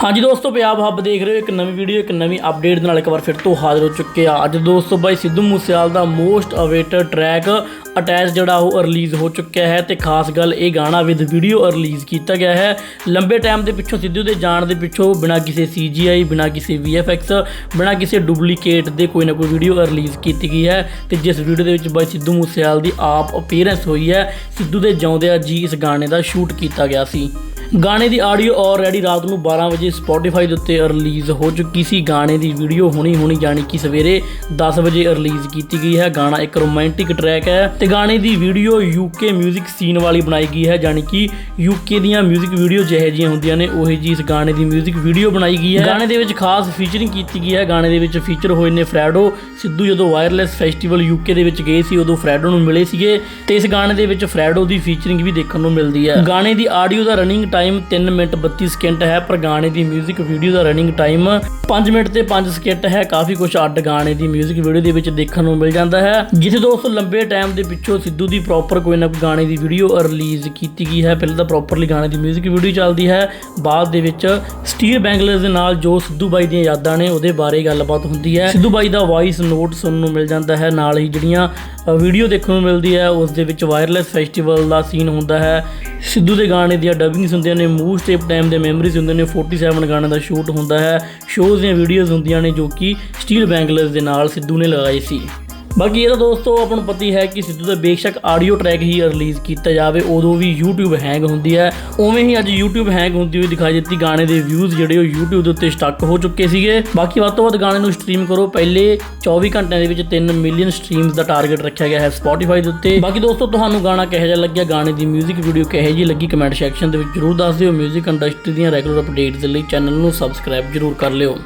ਹਾਂਜੀ ਦੋਸਤੋ, ਪੰਜਾਬ ਹੱਬ ਦੇਖ ਰਹੇ ਹੋ, ਇੱਕ ਨਵੀਂ ਵੀਡੀਓ ਇੱਕ ਨਵੀਂ ਅਪਡੇਟ ਦੇ ਨਾਲ ਇੱਕ ਵਾਰ ਫਿਰ ਤੋਂ ਹਾਜ਼ਰ ਹੋ ਚੁੱਕੇ ਆ ਅੱਜ ਦੋਸਤੋ ਬਾਈ ਸਿੱਧੂ ਮੂਸੇਵਾਲ ਦਾ ਮੋਸਟ ਅਵੇਟਡ ਟਰੈਕ ਅਟੈਚ ਜਿਹੜਾ ਉਹ ਰਿਲੀਜ਼ ਹੋ ਚੁੱਕਿਆ ਹੈ ਤੇ ਖਾਸ ਗੱਲ ਇਹ ਗਾਣਾ ਵਿਦ ਵੀਡੀਓ ਰਿਲੀਜ਼ ਕੀਤਾ ਗਿਆ ਹੈ। ਲੰਬੇ ਟਾਈਮ ਦੇ ਪਿੱਛੋਂ ਸਿੱਧੂ ਦੇ ਜਾਣ ਦੇ ਪਿੱਛੋਂ ਬਿਨਾਂ ਕਿਸੇ CGI ਬਿਨਾਂ ਕਿਸੇ VFX ਬਿਨਾਂ ਕਿਸੇ ਡੁਪਲੀਕੇਟ ਦੇ ਕੋਈ ਨਾ ਕੋਈ ਵੀਡੀਓ ਰਿਲੀਜ਼ ਕੀਤੀ ਗਈ ਹੈ ਤੇ ਜਿਸ ਵੀਡੀਓ ਦੇ ਵਿੱਚ ਬਾਈ ਸਿੱਧੂ ਮੂਸੇਵਾਲ ਦੀ ਆਪ ਅਪੀਅਰੈਂਸ ਹੋਈ ਹੈ, ਸਿੱਧੂ ਦੇ ਜਿਉਂਦਿਆਂ ਜੀ ਇਸ ਗਾਣੇ ਦਾ ਸ਼ੂਟ ਕੀਤਾ ਗਿਆ ਸੀ। ਗਾਣੇ ਦੀ ਆਡੀਓ ਆਲਰੇਡੀ ਰਾਤ ਨੂੰ 12 ਵਜੇ Spotify ਦੇ ਉੱਤੇ ਰਿਲੀਜ਼ ਹੋ ਚੁੱਕੀ ਸੀ ਗਾਣੇ ਦੀ ਵੀਡੀਓ ਹੁਣੀ ਹੁਣੀ ਜਾਣੀ ਕਿ ਸਵੇਰੇ 10 ਵਜੇ ਰਿਲੀਜ਼ ਕੀਤੀ ਗਈ ਹੈ ਗਾਣਾ ਇੱਕ ਰੋਮਾਂਟਿਕ ਟਰੈਕ ਹੈ ਤੇ ਗਾਣੇ ਦੀ ਵੀਡੀਓ UK 뮤직 ਸੀਨ ਵਾਲੀ ਬਣਾਈ ਗਈ ਹੈ ਜਾਣੀ ਕਿ UK ਦੀਆਂ 뮤직 ਵੀਡੀਓ ਜਿਹੇ ਜਿਹੀਆਂ ਹੁੰਦੀਆਂ ਨੇ ਉਹੀ ਜੀ ਇਸ ਗਾਣੇ ਦੀ 뮤직 ਵੀਡੀਓ ਬਣਾਈ ਗਈ ਹੈ ਗਾਣੇ ਦੇ ਵਿੱਚ ਖਾਸ ਫੀਚਰਿੰਗ ਕੀਤੀ ਗਈ ਹੈ ਗਾਣੇ ਦੇ ਵਿੱਚ ਫੀਚਰ ਹੋਏ ਨੇ ਫਰੈਡੋ ਸਿੱਧੂ ਜਦੋਂ ਵਾਇਰਲੈਸ ਫੈਸਟੀਵਲ UK ਦੇ ਵਿੱਚ ਗਏ ਸੀ ਉਦੋਂ ਫਰੈਡੋ ਨੂੰ ਮਿਲੇ ਸੀਗੇ ਤੇ ਇਸ ਗਾਣੇ ਦੇ ਵਿੱਚ ਫਰੈਡੋ ਦੀ ਫੀਚਰਿੰਗ ਵੀ ਦੇਖਣ ਨੂੰ ਮਿਲਦੀ ਹੈ ਗਾਣੇ ਦੀ ਆਡੀਓ ਦਾ ਰਨਿੰਗ ਟਾਈਮ 3 ਮਿੰਟ 32 ਸਕਿੰਟ ਹੈ ਪਰ ਗਾਣੇ ਦੀ 뮤직 ਵੀਡੀਓ ਦਾ ਰਨਿੰਗ ਟਾਈਮ 5 ਮਿੰਟ ਤੇ 5 ਸਕਿੰਟ ਹੈ ਕਾਫੀ ਕੁਝ ਅੱਡ ਗਾਣੇ ਦੀ 뮤직 ਵੀਡੀਓ ਦੇ ਵਿੱਚ ਦੇਖਣ ਨੂੰ ਮਿਲ ਜਾਂਦਾ ਹੈ ਜਿੱਥੇ ਦੋਸਤੋ ਲੰਬੇ ਟਾਈਮ ਦੇ ਪਿੱਛੋਂ ਸਿੱਧੂ ਦੀ ਪ੍ਰੋਪਰ ਕੋਈ ਨਾ ਕੋਈ ਗਾਣੇ ਦੀ ਵੀਡੀਓ ਰਿਲੀਜ਼ ਕੀਤੀ ਗਈ ਹੈ ਪਹਿਲਾਂ ਤਾਂ ਪ੍ਰੋਪਰਲੀ ਗਾਣੇ ਦੀ 뮤직 ਵੀਡੀਓ ਚੱਲਦੀ ਹੈ ਬਾਅਦ ਦੇ ਵਿੱਚ ਸਟੀਵ ਬੈਂਗਲਰ ਦੇ ਨਾਲ ਜੋ ਸਿੱਧੂ ਬਾਈ ਦੀਆਂ ਯਾਦਾਂ ਨੇ ਉਹਦੇ ਬਾਰੇ ਗੱਲਬਾਤ ਹੁੰਦੀ ਹੈ ਸਿੱਧੂ ਬਾਈ ਦਾ ਵਾਇਸ ਨੋਟ ਸੁਣਨ ਨੂੰ ਮਿਲ ਜਾਂਦਾ ਹੈ। ਨਾਲ ਹੀ ਜਿਹੜੀਆਂ ਵੀਡੀਓ ਦੇਖਣ ਨੂੰ ਮਿਲਦੀ ਹੈ, ਉਸ ਦੇ ਵਿੱਚ ਵਾਇਰਲੈਸ ਫੈਸਟੀਵਲ ਦਾ ਸੀਨ ਹੁੰਦਾ ਹੈ। ਸਿੱਧੂ ਦੇ ਗਾਣੇ ਦੀਆਂ ਡਬਿੰਗਸ ਹੁੰਦੀਆਂ ਨੇ ਮੂਵ ਸਟੇਪ ਟਾਈਮ ਦੇ ਮੈਮਰੀਜ਼ ਹੁੰਦੇ ਨੇ 47 ਗਾਣੇ ਦਾ ਸ਼ੂਟ ਹੁੰਦਾ ਹੈ। ਸ਼ੋਜ਼ ਦੀਆਂ ਵੀਡੀਓਜ਼ ਹੁੰਦੀਆਂ ਨੇ, ਜੋ ਕਿ ਸਟੀਲ ਬੈਂਗਲਰਸ ਦੇ ਨਾਲ ਸਿੱਧੂ ਨੇ ਲਗਾਈ ਸੀ। ਬਾਕੀ ਇਹ ਤਾਂ ਦੋਸਤੋ ਆਪਾਂ ਨੂੰ ਪਤਾ ਹੀ ਹੈ ਕਿ ਸਿੱਧੂ ਦਾ ਬੇਸ਼ੱਕ ਆਡੀਓ ਟਰੈਕ ਹੀ ਰਿਲੀਜ਼ ਕੀਤਾ ਜਾਵੇ ਉਦੋਂ ਵੀ YouTube ਹੈਂਗ ਹੁੰਦੀ ਹੈ ਉਵੇਂ ਹੀ ਅੱਜ YouTube ਹੈਂਗ ਹੁੰਦੀ ਹੋਈ ਦਿਖਾਈ ਦਿੱਤੀ ਗਾਣੇ ਦੇ ਵਿਊਜ਼ ਜਿਹੜੇ ਉਹ YouTube ਦੇ ਉੱਤੇ ਸਟਕ ਹੋ ਚੁੱਕੇ ਸੀਗੇ ਬਾਕੀ ਵੱਧ ਤੋਂ ਵੱਧ ਗਾਣੇ ਨੂੰ ਸਟ੍ਰੀਮ ਕਰੋ ਪਹਿਲੇ 24 ਘੰਟਿਆਂ ਦੇ ਵਿੱਚ 3 ਮਿਲੀਅਨ ਸਟ੍ਰੀਮਸ ਦਾ ਟਾਰਗੇਟ ਰੱਖਿਆ ਗਿਆ ਹੈ Spotify ਦੇ ਉੱਤੇ ਬਾਕੀ ਦੋਸਤੋ ਤੁਹਾਨੂੰ ਗਾਣਾ ਕਿਹੋ ਜਿਹਾ ਲੱਗਿਆ ਗਾਣੇ ਦੀ 뮤직 ਵੀਡੀਓ ਕਿਹੋ ਜਿਹੀ ਲੱਗੀ ਕਮੈਂਟ ਸੈਕਸ਼ਨ ਦੇ ਵਿੱਚ ਜਰੂਰ ਦੱਸ ਦਿਓ 뮤직 ਇੰਡਸਟਰੀ ਦੀਆਂ ਰੈਗੂਲਰ ਅਪਡੇਟਸ ਲਈ ਚੈਨਲ ਨੂੰ ਸਬਸਕ੍ਰਾਈਬ ਜਰੂਰ ਕਰ ਲਿਓ